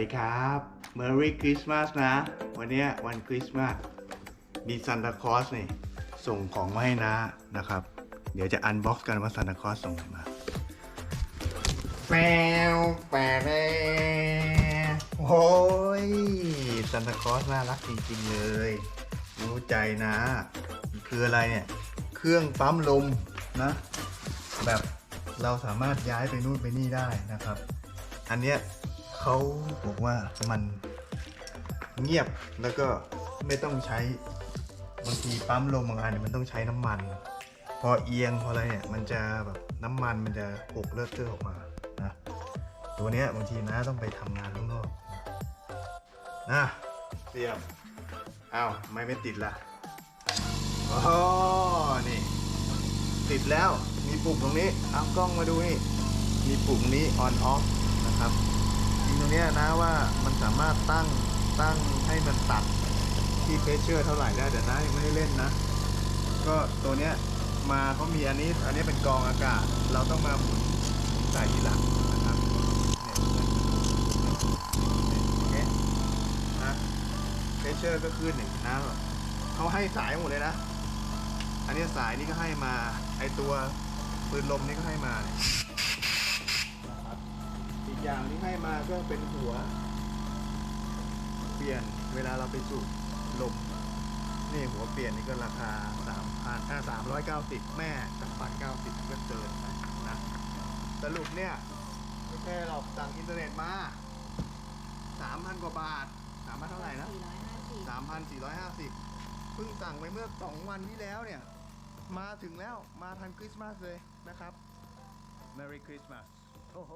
ดีครับ Merry Christmas นะ วันเนี้ยวันคริสต์มาสมีซันตาคลอสนี่ ส่งของมาให้นะนะครับ เดี๋ยวจะอันบ็อกซ์กันว่าซันตาคลอสส่งอะไรมาแปวแปวโอ้ยซันตาคลอสน่ารักจริงๆเลย รู้ใจนะ คืออะไรเนี่ย เครื่องปั๊มลมนะ แบบเราสามารถย้ายไปนู่นไปนี่ได้นะครับ อันเนี้ย เขาบอกว่ามันเงียบแล้วก็ไม่ต้องใช้บางทีปั๊มลมบางอันเนี่ยมันต้องใช้น้ำมัน พอเอียงพออะไรเนี่ยมันจะแบบน้ำมันมันจะหกเลิกเทอะออกมานะตัวเนี้ยบางทีนะต้องไปทำงานข้างนอกนะเสียบอ้าวไม่ไม่ติดละอ๋อนี่ ติดแล้วมีปุ่มตรงนี้เอากล้องมาดูนี่มีปุ่มนี้ on off นะครับ ตรงเนี้ยนะว่ามันสามารถตั้งตั้งให้มันตัดที่เพชเชอร์เท่าไหร่ได้แต่นะยังไม่ได้เล่นนะ ก็ตัวเนี้ยมาเขามีอันนี้อันนี้เป็นกองอากาศ เราต้องมาหมุนใส่ทีหลังนะครับเนี่ยนะเพชเชอร์ก็ขึ้นหนึ่งนะเขาให้สายหมดเลยนะ อันนี้สายนี่ก็ให้มาไอตัวปืนลมนี่ก็ให้มาเนี่ย อีกอย่างที่ให้มาก็เป็นหัว เปลี่ยนเวลาเราไปสูบลมนี่หัวเปลี่ยนนี่ก็ราคาสามพันอ่าสามร้อยเก้าสิบแม่สามพันเก้าสิบก็เกินไปนะสรุปเนี่ยไม่ใช่เราสั่งอินเทอร์เน็ตมาสามพันกว่าบาทสามพันเท่าไหร่นะ450 3,450เพิ่งสั่งไปเมื่อ2วันที่แล้วเนี่ย มาถึงแล้วมาทันคริสต์มาสเลยนะครับ Merry Christmas โอ้โห